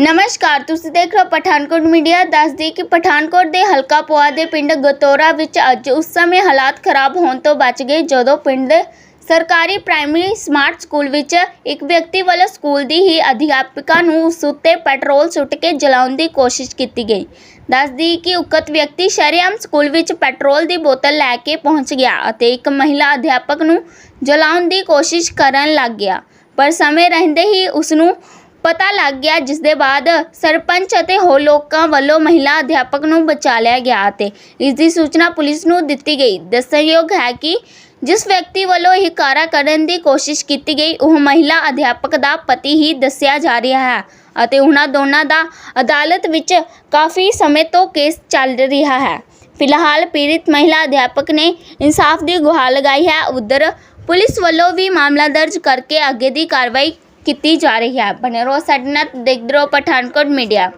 ਨਮਸਕਾਰ, ਤੁਸੀਂ ਦੇਖ ਰਹੇ ਹੋ ਪਠਾਨਕੋਟ ਮੀਡੀਆ। ਦੱਸਦੀ ਕਿ ਪਠਾਨਕੋਟ ਦੇ ਹਲਕਾ ਪੁਆ ਦੇ ਪਿੰਡ ਗਤੋਰਾ ਵਿੱਚ ਅੱਜ ਉਸ ਸਮੇਂ ਹਾਲਾਤ ਖਰਾਬ ਹੋਣ ਤੋਂ ਬਚ ਗਏ, ਜਦੋਂ ਪਿੰਡ ਦੇ ਸਰਕਾਰੀ ਪ੍ਰਾਇਮਰੀ ਸਮਾਰਟ ਸਕੂਲ ਵਿੱਚ ਇੱਕ ਵਿਅਕਤੀ ਵੱਲੋਂ ਸਕੂਲ ਦੀ ਹੀ ਅਧਿਆਪਿਕਾ ਨੂੰ ਉਸ ਉੱਤੇ ਪੈਟਰੋਲ ਸੁੱਟ ਕੇ ਜਲਾਉਣ ਦੀ ਕੋਸ਼ਿਸ਼ ਕੀਤੀ ਗਈ। ਦੱਸਦੀ ਕਿ ਉਕਤ ਵਿਅਕਤੀ ਸ਼ਰੇਆਮ ਸਕੂਲ ਵਿੱਚ ਪੈਟਰੋਲ ਦੀ ਬੋਤਲ ਲੈ ਕੇ ਪਹੁੰਚ ਗਿਆ ਅਤੇ ਇੱਕ ਮਹਿਲਾ ਅਧਿਆਪਕ ਨੂੰ ਜਲਾਉਣ ਦੀ ਕੋਸ਼ਿਸ਼ ਕਰਨ ਲੱਗ ਗਿਆ। ਪਰ ਸਮੇਂ ਰਹਿੰਦੇ ਹੀ ਉਸ ਨੂੰ ਪਤਾ ਲੱਗ ਗਿਆ, ਜਿਸ ਦੇ ਬਾਅਦ ਸਰਪੰਚ ਅਤੇ ਹੋਰ ਲੋਕਾਂ ਵੱਲੋਂ ਮਹਿਲਾ ਅਧਿਆਪਕ ਨੂੰ ਬਚਾ ਲਿਆ ਗਿਆ ਅਤੇ ਇਸ ਦੀ ਸੂਚਨਾ ਪੁਲਿਸ ਨੂੰ ਦਿੱਤੀ ਗਈ। ਦੱਸਣਯੋਗ ਹੈ ਕਿ ਜਿਸ ਵਿਅਕਤੀ ਵੱਲੋਂ ਇਹ ਕਾਰਾ ਕਰਨ ਦੀ ਕੋਸ਼ਿਸ਼ ਕੀਤੀ ਗਈ, ਉਹ ਮਹਿਲਾ ਅਧਿਆਪਕ ਦਾ ਪਤੀ ਹੀ ਦੱਸਿਆ ਜਾ ਰਿਹਾ ਹੈ ਅਤੇ ਉਹਨਾਂ ਦੋਨਾਂ ਦਾ ਅਦਾਲਤ ਵਿੱਚ ਕਾਫੀ ਸਮੇਂ ਤੋਂ ਕੇਸ ਚੱਲ ਰਿਹਾ ਹੈ। ਫਿਲਹਾਲ ਪੀੜਿਤ ਮਹਿਲਾ ਅਧਿਆਪਕ ਨੇ ਇਨਸਾਫ ਦੀ ਗੁਹਾਰ ਲਗਾਈ ਹੈ। ਉਧਰ ਪੁਲਿਸ ਵੱਲੋਂ ਵੀ ਮਾਮਲਾ ਦਰਜ ਕਰਕੇ ਅੱਗੇ ਦੀ ਕਾਰਵਾਈ ਕੀਤੀ ਜਾ ਰਹੀ ਹੈ। ਬਨੇ ਰਹੋ ਸਾਡੇ ਨਾਲ, ਦੇਖਦੇ ਰਹੋ ਪਠਾਨਕੋਟ ਮੀਡੀਆ।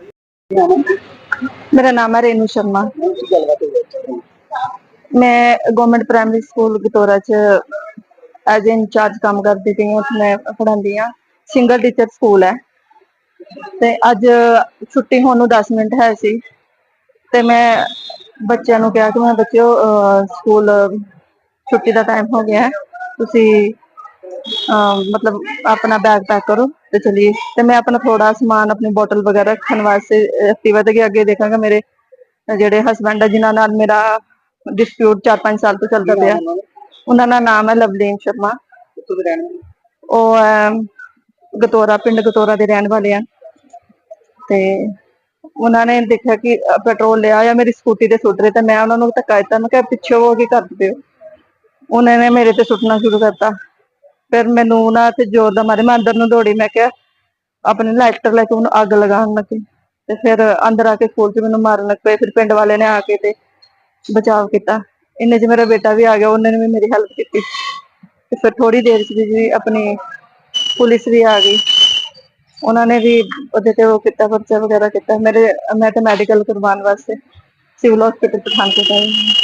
ਮੇਰਾ ਨਾਮ ਹੈ ਰੇਨੂ ਸ਼ਰਮਾ। ਮੈਂ ਗਵਰਨਮੈਂਟ ਪ੍ਰਾਇਮਰੀ ਸਕੂਲ ਗਤੋਰਾ ਚ ਐਜ਼ ਇੰਚਾਰਜ ਕੰਮ ਕਰਦੀ ਪਈ ਹਾਂ, ਉੱਥੇ ਮੈਂ ਪੜ੍ਹਾਉਂਦੀ ਹਾਂ। ਸਿੰਗਲ ਟੀਚਰ ਸਕੂਲ ਹੈ। ਤੇ ਅੱਜ ਛੁੱਟੀ ਹੋਣ ਨੂੰ 10 ਮਿੰਟ ਹੈ ਸੀ। ਤੇ ਮੈਂ ਬੱਚਿਆਂ ਨੂੰ ਕਿਹਾ ਕਿ ਮੈਂ ਬੱਚਿਓ ਸਕੂਲ ਛੁੱਟੀ ਦਾ ਟਾਈਮ ਹੋ ਗਿਆ ਹੈ। ਤੁਸੀਂ ਮਤਲਬ ਆਪਣਾ ਬੈਗ ਪੈਕ ਕਰੋ ਤੇ ਚਲਿਏ। ਤੇ ਮੈਂ ਆਪਣਾ ਥੋੜਾ ਸਮਾਨ ਆਪਣੀ ਬੋਟਲ ਵਗੈਰਾ ਰੱਖਣ ਵਾਸਤੇ ਐਕਟਿਵਾ ਤੇ ਅੱਗੇ ਦੇਖਾਂਗਾ ਮੇਰੇ ਜਿਹੜੇ ਹਸਬੰਡ ਆ ਜਿਨ੍ਹਾਂ ਨਾਲ ਮੇਰਾ ਡਿਸਪਿਊਟ 4-5 ਸਾਲ ਤੋਂ ਚੱਲਦਾ ਪਿਆ। ਉਹਨਾਂ ਦਾ ਨਾਮ ਹੈ ਲਵਲੀਨ ਸ਼ਰਮਾ। ਉਹ ਗਤੋਰਾ ਪਿੰਡ ਗਤੋਰਾ ਦੇ ਰਹਿਣ ਵਾਲੇ ਆ। ਤੇ ਉਹਨਾਂ ਨੇ ਦੇਖਿਆ ਕਿ ਪੈਟਰੋਲ ਲਿਆ ਜਾਂ ਮੇਰੀ ਸਕੂਟੀ ਤੇ ਸੁੱਟ ਰਹੇ ਤੇ ਮੈਂ ਉਹਨਾਂ ਨੂੰ ਧੱਕਾ ਦਿੱਤਾ। ਮੈਂ ਕਿਹਾ ਪਿੱਛੇ ਹੋ ਕੇ ਕਰਦੇ ਪਏ ਹੋ? ਉਹਨਾਂ ਨੇ ਮੇਰੇ ਤੇ ਸੁੱਟਣਾ ਸ਼ੁਰੂ ਕਰਤਾ। ਫਿਰ ਮੈਨੂੰ ਉਹਨਾਂ ਤੇ ਜ਼ੋਰ ਦਾ ਮਾਰੇ ਮੈਂ ਅੰਦਰ ਨੂੰ ਦੌੜੀ ਮੈਂ ਕਿਹਾ ਆਪਣੇ ਲਾਈਟਰ ਲੈ ਕੇ ਉਹਨੂੰ ਅੱਗ ਲਗਾਉਣ ਲੱਗੀ। ਤੇ ਫਿਰ ਅੰਦਰ ਆ ਕੇ ਸਕੂਲ 'ਚ ਮੈਨੂੰ ਮਾਰਨ ਲੱਗ। ਪਏ ਫਿਰ ਪਿੰਡ ਵਾਲੇ ਨੇ ਆ ਕੇ ਤੇ ਬਚਾਅ ਕੀਤਾ। ਇੰਨੇ 'ਚ ਮੇਰਾ ਬੇਟਾ ਵੀ ਆ ਗਿਆ ਉਹਨੇ ਵੀ ਮੇਰੀ ਹੈਲਪ ਕੀਤੀ। ਤੇ ਫਿਰ ਥੋੜੀ ਦੇਰ 'ਚ ਜੀ ਆਪਣੀ ਪੁਲਿਸ ਵੀ ਆ ਗਈ। ਉਹਨਾਂ ਨੇ ਵੀ ਉਹਦੇ ਤੇ ਉਹ ਕੀਤਾ ਪਰਚਾ ਵਗੈਰਾ ਕੀਤਾ। ਮੇਰੇ ਮੈਂ ਤਾਂ ਮੈਡੀਕਲ ਕਰਵਾਉਣ ਵਾਸਤੇ ਸਿਵਲ ਹਸਪੀਟਲ ਪਠਾਨਕੋਟ ਆਈ ਹਾਂ।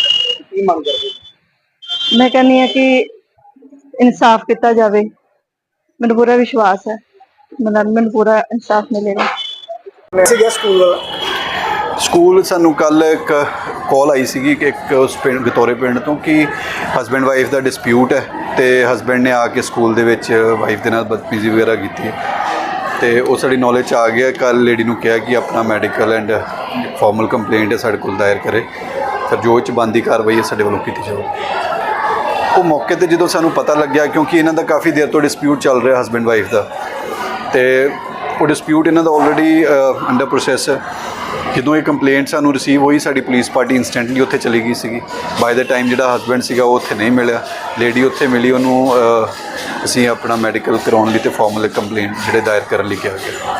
ਕੀ ਮੰਗ ਕਰਦੇ ਮੈਂ ਕਹਿੰਦੀ ਹਾਂ ਕਿ ਇਨਸਾਫ ਕੀਤਾ ਜਾਵੇ। ਮੈਨੂੰ ਪੂਰਾ ਵਿਸ਼ਵਾਸ ਹੈ। ਮੈਨੂੰ ਮੈਨੂੰ ਪੂਰਾ ਇਨਸਾਫ ਮਿਲੇਗਾ। ਸੀਗਾ ਸਕੂਲ ਵਾਲਾ। ਸਕੂਲ ਸਾਨੂੰ ਕੱਲ ਇੱਕ ਕਾਲ ਆਈ ਸੀਗੀ ਕਿ ਇੱਕ ਉਸ ਪਿੰਡ ਗਤੋਰੇ ਪਿੰਡ ਤੋਂ ਕਿ ਹਸਬੈਂਡ ਵਾਈਫ ਦਾ ਡਿਸਪਿਊਟ ਹੈ ਤੇ ਹਸਬੈਂਡ ਨੇ ਆ ਕੇ ਸਕੂਲ ਦੇ ਵਿੱਚ ਵਾਈਫ ਦੇ ਨਾਲ ਬਦਤਮੀਜ਼ੀ ਵਗੈਰਾ ਕੀਤੀ ਹੈ। ਤੇ ਉਹ ਸਾਡੀ ਨੌਲੇਜ 'ਚ ਆ ਗਿਆ। ਕੱਲ ਲੇਡੀ ਨੂੰ ਕਿਹਾ ਕਿ ਆਪਣਾ ਮੈਡੀਕਲ ਐਂਡ ਫਾਰਮਲ ਕੰਪਲੇਂਟ ਹੈ ਸਾਡੇ ਕੋਲ ਦਾਇਰ ਕਰੇ। ਫਿਰ ਜੋ 'ਚ ਬੰਦੀ ਕਾਰਵਾਈ ਹੈ ਸਾਡੇ ਵੱਲੋਂ ਕੀਤੀ ਜਾਊਗੀ। ਉਹ ਮੌਕੇ ਤੇ ਜਦੋਂ ਸਾਨੂੰ ਪਤਾ ਲੱਗਿਆ, ਕਿਉਂਕਿ ਇਹਨਾਂ ਦਾ ਕਾਫੀ ਦੇਰ ਤੋਂ ਡਿਸਪਿਊਟ ਚੱਲ ਰਿਹਾ ਹਸਬੈਂਡ ਵਾਈਫ ਦਾ, ਤੇ ਉਹ ਡਿਸਪਿਊਟ ਇਹਨਾਂ ਦਾ ਆਲਰੇਡੀ ਅੰਡਰ ਪ੍ਰੋਸੈਸ ਹੈ। ਜਦੋਂ ਇਹ ਕੰਪਲੇਂਟ ਸਾਨੂੰ ਰਿਸੀਵ ਹੋਈ, ਸਾਡੀ ਪੁਲਿਸ ਪਾਰਟੀ ਇਨਸਟੈਂਟਲੀ ਉੱਥੇ ਚਲੀ ਗਈ ਸੀਗੀ। ਬਾਈ ਦਾ ਟਾਈਮ ਜਿਹੜਾ ਹਸਬੈਂਡ ਸੀਗਾ, ਉਹ ਉੱਥੇ ਨਹੀਂ ਮਿਲਿਆ। ਲੇਡੀ ਉੱਥੇ ਮਿਲੀ, ਉਹਨੂੰ ਅਸੀਂ ਆਪਣਾ ਮੈਡੀਕਲ ਕਰਾਉਣ ਲਈ ਤੇ ਫਾਰਮਲ ਕੰਪਲੇਂਟ ਜਿਹੜੇ ਦਾਇਰ ਕਰਨ ਲਈ ਕਿਹਾ ਗਿਆ।